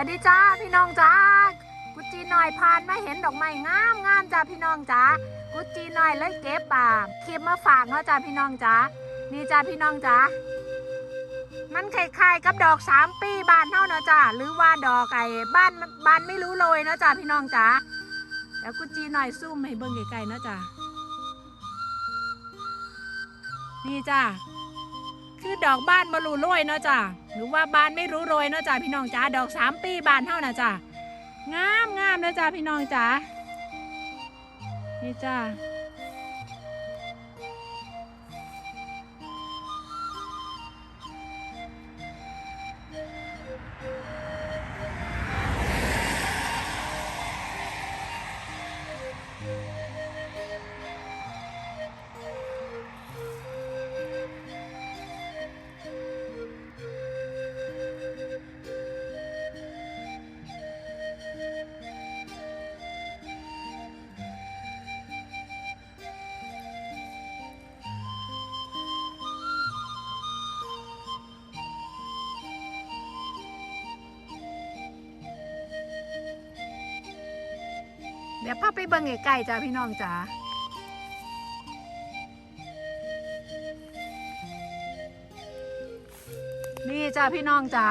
สวัสดีจ้าพี่น้องจ้ากุจีหน่อยพานมาเห็นดอกไม้งามงามจ้าพี่น้องจ้ากุจีหน่อยเลยเก็บป่าคลิปมาฝากเนาะจ้าพี่น้องจ้านี่จ้าพี่น้องจ้ามันคล้ายๆกับดอกสามปีบานเท่าเนาะจ้าหรือว่าดอกไอ้บ้านบ้านไม่รู้โรยเนาะจ้าพี่น้องจ้าแล้วกุจีหน่อยซุ่มให้เบิ่งไกลๆเนาะจ้านี่จ้า ดอกบ้านบรูโรยเนาะจ้ะหรือว่าบ้านไม่รู้โรยเนาะจ้ะพี่น้องจ้าดอกสามปีบานเท่านะจ้ะงามงามนะจ้ะพี่น้องจ้านี่จ้าเเดี๋ยวพาไปเบิ่งไกลๆจ้ะพี่น้องจ้านี่จ้ะพี่น้องจ้า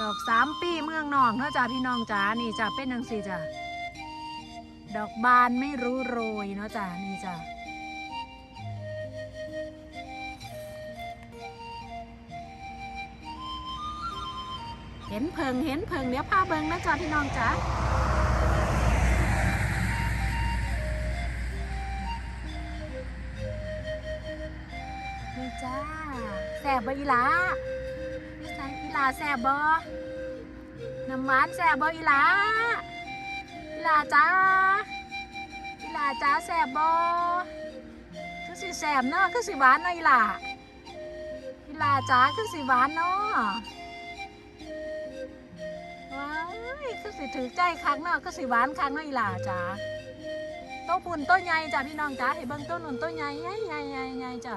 ดอกสามปีเมืองนองเนาะจ้ะพี่น้องจ้านี่จ้ะเป็นนังสีจ้ะดอกบานไม่รู้โรยเนาะจ้ะนี่จ้ะ เห็นเพิงเห็นเพิงเดี๋ยวพาเบิงนะจ๊ะพี่น้องจ๊ะนี่จ้าแซ่บบอีหลาพี่ชายอีหลาแซ่บบ่น้ำหวานแซ่บบอีหลาอีหลาจ้าอีหลาจ้าแซ่บบ่คือสิแซ่บเนาะคือสิหวานเนาะอีหลาอีหลาจ้าคือสิหวานเนาะ คือสิถือใจคักเนาะคือสิหวานคักเนาะอีหล่าจ้าโต้ปุ่นต้นใหญ่จ้ะพี่น้องจ้าให้เบิ่งต้นนุ่นต้นใหญ่ใหญ่ใหญ่ใหญ่ใหญ่จ้ะ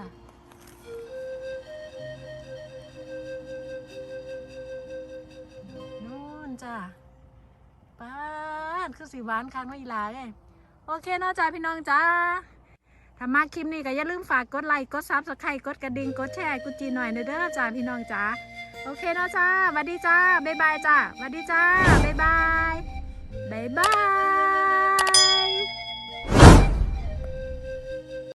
นู่นจ้ะป้าดคือสิหวานคักเนาะอีหล่าเอ้โอเคเนาะจ้าพี่น้องจ้าถ้ามาคลิปนี้ก็อย่าลืมฝากกดไลค์กดซับสไครต์กดกระดิ่งกดแชร์กุจีหน่อยเด้อจ้าพี่น้องจ้า โอเคเนาะจ้าสวัสดีจ้าบ๊ายบายจ้าสวัสดีจ้าบ๊ายบาย